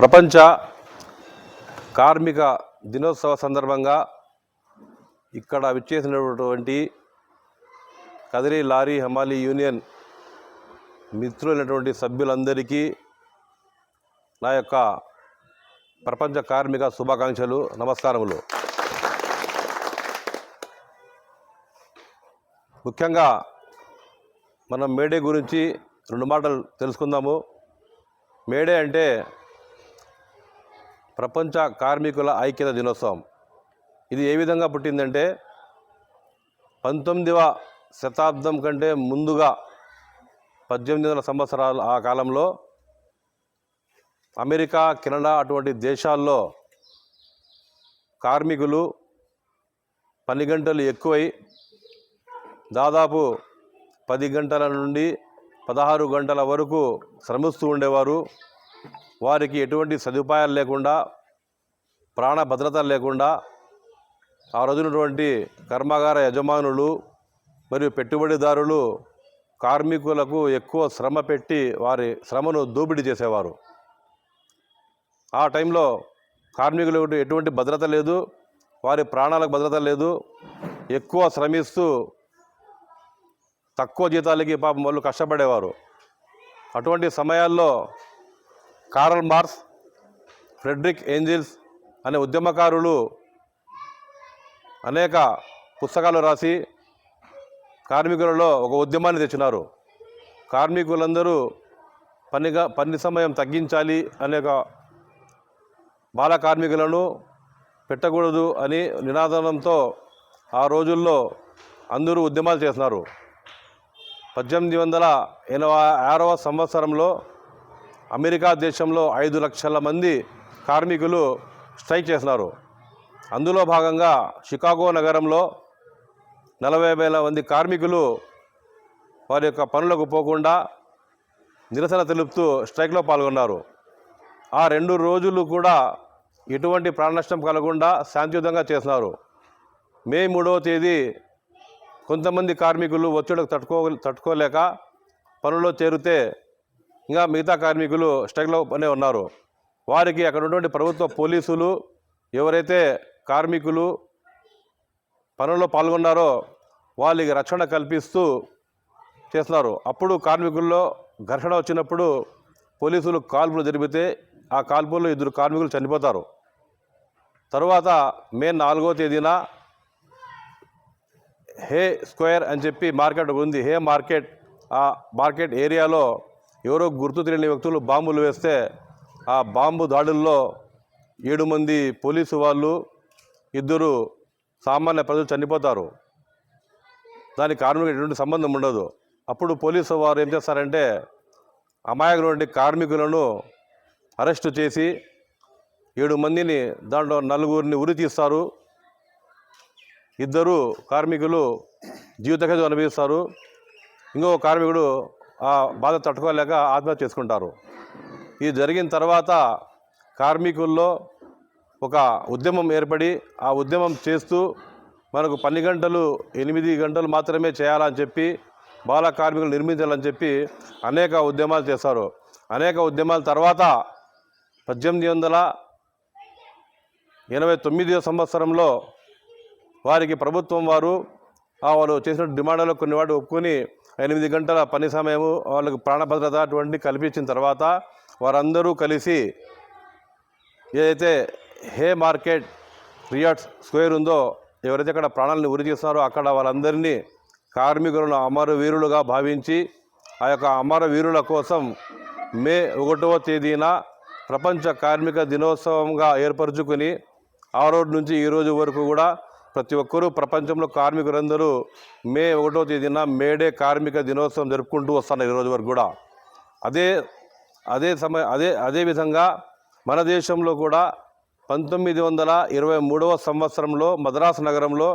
ప్రపంచ కార్మిక దినోత్సవ సందర్భంగా ఇక్కడ విచ్చేసినటువంటి కదిరి లారీ హమాలి యూనియన్ మిత్రులైనటువంటి సభ్యులందరికీ నా యొక్క ప్రపంచ కార్మిక శుభాకాంక్షలు నమస్కారములు. ముఖ్యంగా మనం మేడే గురించి రెండు మాటలు తెలుసుకుందాము. మేడే అంటే ప్రపంచ కార్మికుల ఐక్యత దినోత్సవం. ఇది ఏ విధంగా పుట్టిందంటే పంతొమ్మిదవ శతాబ్దం కంటే ముందుగా పద్దెనిమిది వందల సంవత్సరాల ఆ కాలంలో అమెరికా కెనడా అటువంటి దేశాల్లో కార్మికులు పని గంటలు ఎక్కువై దాదాపు పది గంటల నుండి పదహారు గంటల వరకు శ్రమిస్తూ ఉండేవారు. వారికి ఎటువంటి సదుపాయాలు లేకుండా ప్రాణ భద్రత లేకుండా ఆ రోజునటువంటి కర్మాగార యజమానులు మరియు పెట్టుబడిదారులు కార్మికులకు ఎక్కువ శ్రమ పెట్టి వారి శ్రమను దోపిడీ చేసేవారు. ఆ టైంలో కార్మికులకు ఎటువంటి భద్రత లేదు వారి ప్రాణాలకు భద్రత లేదు ఎక్కువ శ్రమిస్తూ తక్కువ జీతాలకి పాపం వాళ్ళు కష్టపడేవారు. అటువంటి సమయాల్లో కారల్ మార్స్ ఫ్రెడ్రిక్ ఏంజిల్స్ అనే ఉద్యమకారులు అనేక పుస్తకాలు రాసి కార్మికులలో ఒక ఉద్యమాన్ని తెచ్చినారు. కార్మికులందరూ పనిగా పని సమయం తగ్గించాలి అనేక బాల కార్మికులను పెట్టకూడదు అని నినాదనంతో ఆ రోజుల్లో అందరూ ఉద్యమాలు చేస్తున్నారు పద్దెనిమిది వందల ఎనభై ఆరవ సంవత్సరంలో అమెరికా దేశంలో ఐదు లక్షల మంది కార్మికులు స్ట్రైక్ చేస్తున్నారు. అందులో భాగంగా షికాగో నగరంలో నలభై వేల మంది కార్మికులు వారి యొక్క పనులకు పోకుండా నిరసన తెలుపుతూ స్ట్రైక్లో పాల్గొన్నారు. ఆ రెండు రోజులు కూడా ఎటువంటి ప్రాణనష్టం కలగకుండా శాంతియుతంగా చేస్తున్నారు. మే మూడవ తేదీ కొంతమంది కార్మికులు ఒత్తిడికి తట్టుకో తట్టుకోలేక పనుల్లో చేరితే ఇంకా మిగతా కార్మికులు స్ట్రైక్లో పనే ఉన్నారు. వారికి అక్కడ ఉన్నటువంటి ప్రభుత్వ పోలీసులు ఎవరైతే కార్మికులు పనుల్లో పాల్గొన్నారో వాళ్ళకి రక్షణ కల్పిస్తూ చేస్తున్నారు. అప్పుడు కార్మికుల్లో ఘర్షణ వచ్చినప్పుడు పోలీసులు కాల్పులు జరిపితే ఆ కాల్పుల్లో ఇద్దరు కార్మికులు చనిపోతారు. తర్వాత మే నాలుగో తేదీన హే స్క్వేర్ అని చెప్పి మార్కెట్ ఉంది. హే మార్కెట్ ఆ మార్కెట్ ఏరియాలో ఎవరో గుర్తు తెలియని వ్యక్తులు బాంబులు వేస్తే ఆ బాంబు దాడుల్లో ఏడు మంది పోలీసు వాళ్ళు ఇద్దరు సామాన్య ప్రజలు చనిపోతారు. దానికి కార్మికులు ఎటువంటి సంబంధం ఉండదు. అప్పుడు పోలీసు వారు ఏం చేస్తారంటే అమాయకులంటి కార్మికులను అరెస్టు చేసి ఏడు మందిని దాంట్లో నలుగురిని ఉరి తీస్తారు. ఇద్దరు కార్మికులు జీవితఖైదు అనుభవిస్తారు. ఇంకో కార్మికుడు బాధ తట్టుకోలేక ఆత్మహత్య చేసుకుంటారు. ఇది జరిగిన తర్వాత కార్మికుల్లో ఒక ఉద్యమం ఏర్పడి ఆ ఉద్యమం చేస్తూ మనకు పని గంటలు ఎనిమిది గంటలు మాత్రమే చేయాలని చెప్పి బాల కార్మికులు నిర్మించాలని చెప్పి అనేక ఉద్యమాలు చేస్తారు అనేక ఉద్యమాల తర్వాత పద్దెనిమిది వందల ఎనభై తొమ్మిదో సంవత్సరంలో వారికి ప్రభుత్వం వారు వాళ్ళు చేసిన డిమాండ్లో కొన్ని వాటి ఒప్పుకొని ఎనిమిది గంటల పని సమయము వాళ్ళకు ప్రాణభద్రత అటువంటి కల్పించిన తర్వాత వారందరూ కలిసి ఏదైతే హే మార్కెట్ రియాట్స్ స్క్వేర్ ఉందో ఎవరైతే అక్కడ ప్రాణాలను ఉరి తీస్తున్నారో అక్కడ వాళ్ళందరినీ కార్మికులను అమరవీరులుగా భావించి ఆ యొక్క అమరవీరుల కోసం మే ఒకటవ తేదీన ప్రపంచ కార్మిక దినోత్సవంగా ఏర్పరచుకుని ఆ రోజు నుంచి ఈ రోజు వరకు కూడా ప్రతి ఒక్కరూ ప్రపంచంలో కార్మికులందరూ మే ఒకటో తేదీన మేడే కార్మిక దినోత్సవం జరుపుకుంటూ వస్తున్నారు ఈరోజు వరకు కూడా. అదే అదే సమయ అదే అదే విధంగా మన దేశంలో కూడా పంతొమ్మిది వందల ఇరవై మూడవ సంవత్సరంలో మద్రాసు నగరంలో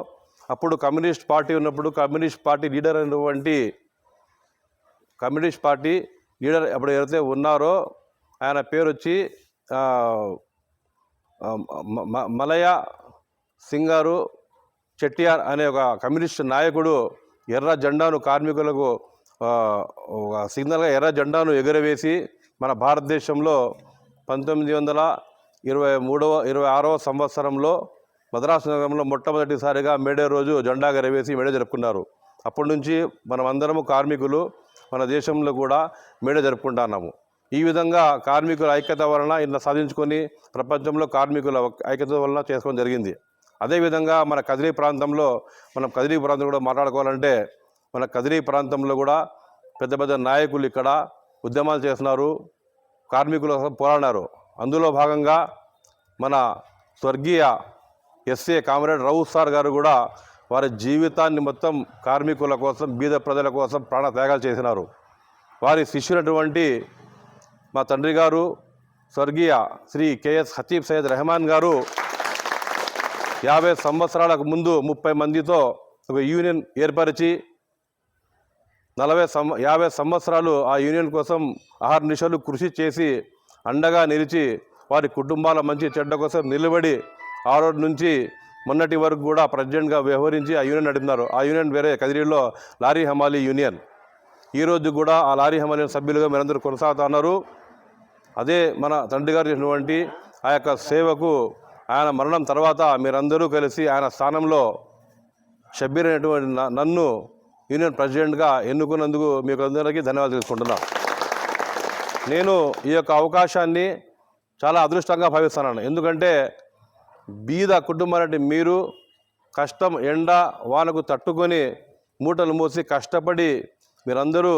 అప్పుడు కమ్యూనిస్ట్ పార్టీ ఉన్నప్పుడు కమ్యూనిస్ట్ పార్టీ లీడర్ అయినటువంటి కమ్యూనిస్ట్ పార్టీ లీడర్ అప్పుడు ఎవరైతే ఉన్నారో ఆయన పేరు వచ్చి మలయ సింగారు చెట్టియార్ అనే ఒక కమ్యూనిస్ట్ నాయకుడు ఎర్ర జెండాను కార్మికులకు ఒక సిగ్నల్గా ఎర్ర జెండాను ఎగురవేసి మన భారతదేశంలో పంతొమ్మిది వందల ఇరవై మూడవ ఇరవై ఆరవ సంవత్సరంలో మద్రాసు నగరంలో మొట్టమొదటిసారిగా మేడే రోజు జెండా ఎగరవేసి మేడే జరుపుకున్నారు. అప్పటి నుంచి మనం అందరము కార్మికులు మన దేశంలో కూడా మేడే జరుపుకుంటున్నాము. ఈ విధంగా కార్మికుల ఐక్యత వలన ఇలా సాధించుకొని ప్రపంచంలో కార్మికుల ఐక్యత వలన చేసుకోవడం జరిగింది. అదేవిధంగా మన కదిరి ప్రాంతంలో మనం కదిరి ప్రాంతం కూడా మాట్లాడుకోవాలంటే మన కదిరి ప్రాంతంలో కూడా పెద్ద పెద్ద నాయకులు ఇక్కడ ఉద్యమాలు చేస్తున్నారు కార్మికుల కోసం అందులో భాగంగా మన స్వర్గీయ ఎస్ఏ కామ్రేడ్ రౌఫ్ సార్ గారు కూడా వారి జీవితాన్ని మొత్తం కార్మికుల కోసం బీద ప్రజల కోసం ప్రాణ త్యాగాలు చేసినారు. వారి శిష్యునటువంటి మా తండ్రి గారు స్వర్గీయ శ్రీ కెఎస్ హతీబ్ సయ్యద్ రెహమాన్ గారు యాభై సంవత్సరాలకు ముందు ముప్పై మందితో ఒక యూనియన్ ఏర్పరిచి నలభై సం యాభై సంవత్సరాలు ఆ యూనియన్ కోసం నిషాలు కృషి చేసి అండగా నిలిచి వారి కుటుంబాల మంచి చెడ్డ కోసం నిలబడి ఆ రోజు నుంచి మొన్నటి వరకు కూడా ప్రెసిడెంట్గా వ్యవహరించి ఆ యూనియన్ నడిపినారు. ఆ యూనియన్ వేరే కదిరిలో లారీ హమాలీ యూనియన్. ఈరోజు కూడా ఆ లారీ హమాలీ సభ్యులుగా మీరందరూ కొనసాగుతున్నారు అదే మన తండ్రి గారు చేసినటువంటి ఆ యొక్క సేవకు ఆయన మరణం తర్వాత మీరందరూ కలిసి ఆయన స్థానంలో షబ్బీర్ అనేటువంటి నన్ను యూనియన్ ప్రెసిడెంట్గా ఎన్నుకున్నందుకు మీకు అందరికీ ధన్యవాదాలు తెలుసుకుంటున్నాను నేను ఈ యొక్క అవకాశాన్ని చాలా అదృష్టంగా భావిస్తున్నాను. ఎందుకంటే బీద కుటుంబాలంటే మీరు కష్టం ఎండ వానకు తట్టుకొని మూటలు మూసి కష్టపడి మీరందరూ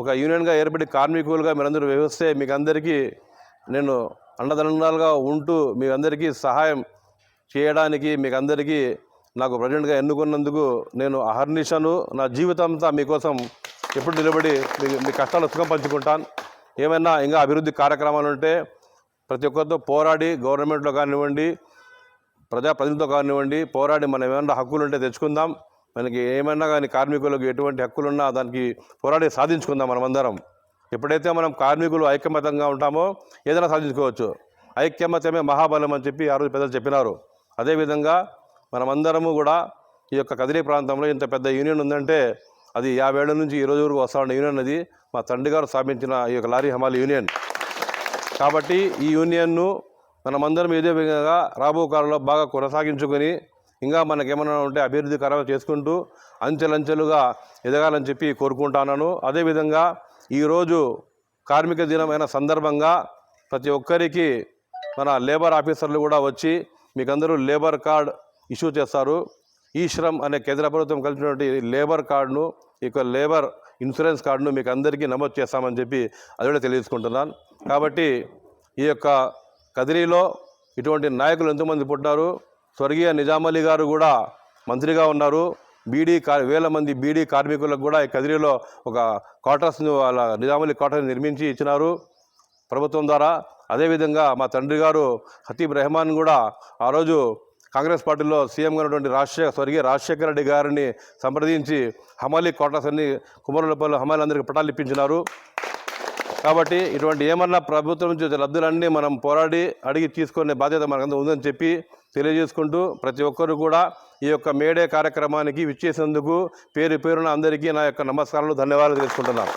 ఒక యూనియన్గా ఏర్పడి కార్మికులుగా మీరందరూ వ్యవస్తే మీకు అందరికీ నేను అండదండాలుగా ఉంటూ మీ అందరికీ సహాయం చేయడానికి మీకు అందరికీ నాకు ప్రజెంట్గా ఎన్నుకున్నందుకు నేను అహర్నిశను. నా జీవితం అంతా మీకోసం ఎప్పుడు నిలబడి మీ మీ కష్టాలు సుఖం పంచుకుంటాను. ఏమైనా ఇంకా అభివృద్ధి కార్యక్రమాలు ఉంటే ప్రతి ఒక్కరితో పోరాడి గవర్నమెంట్లో కానివ్వండి ప్రజాప్రతినిధులతో కానివ్వండి పోరాడి మనం ఏమైనా హక్కులు ఉంటే తెచ్చుకుందాం. మనకి ఏమైనా కానీ కార్మికులకు ఎటువంటి హక్కులున్నా దానికి పోరాడి సాధించుకుందాం మనమందరం. ఎప్పుడైతే మనం కార్మికులు ఐక్యమతంగా ఉంటామో ఏదైనా సాధించుకోవచ్చు. ఐక్యమత్యమే మహాబలం అని చెప్పి ఆ రోజు పెద్దలు చెప్పినారు. అదేవిధంగా మనమందరము కూడా ఈ యొక్క కదిరి ప్రాంతంలో ఇంత పెద్ద యూనియన్ ఉందంటే అది యాభై నుంచి ఈ రోజు వరకు వస్తా ఉన్న యూనియన్ అది. మా తండ్రి గారు స్థాపించిన ఈ యొక్క లారీ హమాలి యూనియన్. కాబట్టి ఈ యూనియన్ను మనమందరం ఇదే విధంగా రాబో కాలంలో బాగా కొనసాగించుకొని ఇంకా మనకేమైనా ఉంటే అభివృద్ధి కరం చేసుకుంటూ అంచెలంచెలుగా ఎదగాలని చెప్పి కోరుకుంటున్నాను అదేవిధంగా ఈరోజు కార్మిక దినమైన సందర్భంగా ప్రతి ఒక్కరికి మన లేబర్ ఆఫీసర్లు కూడా వచ్చి మీకందరూ లేబర్ కార్డ్ ఇష్యూ చేస్తారు. ఈ శ్రమ్ అనే కేంద్ర ప్రభుత్వం కలిపినటువంటి లేబర్ కార్డును ఈ యొక్క లేబర్ ఇన్సూరెన్స్ కార్డును మీకు అందరికీ నమోదు చేస్తామని చెప్పి అది కూడా తెలియజేసుకుంటున్నాను. కాబట్టి ఈ యొక్క కదిరిలో ఇటువంటి నాయకులు ఎంతోమంది పుట్టారు స్వర్గీయ నిజామలీ గారు కూడా మంత్రిగా ఉన్నారు. బీడీ కార్ వేల మంది బీడీ కార్మికులకు కూడా ఈ కదిరిలో ఒక క్వార్టర్స్ను వాళ్ళ నిజామలీ క్వార్టర్ని నిర్మించి ఇచ్చినారు ప్రభుత్వం ద్వారా. అదేవిధంగా మా తండ్రి గారు హతీబ్ రెహమాన్ కూడా ఆ రోజు కాంగ్రెస్ పార్టీలో సీఎంగా ఉన్నటువంటి రాజశేఖర స్వర్గీయ రాజశేఖర రెడ్డి గారిని సంప్రదించి హమాలి క్వార్టర్స్ అన్ని కుమారులపల్లి హమాలి అందరికి పటాలు ఇప్పించినారు. కాబట్టి ఇటువంటి ఏమన్నా ప్రభుత్వం నుంచి లబ్ధులన్నీ మనం పోరాడి అడిగి తీసుకునే బాధ్యత మనకంతా ఉందని చెప్పి తెలియజేసుకుంటూ ప్రతి ఒక్కరు కూడా ఈ యొక్క మేడే కార్యక్రమానికి విచ్చేసినందుకు పేరు పేరున అందరికీ నా యొక్క నమస్కారాలు ధన్యవాదాలు తెలుసుకుంటున్నాను.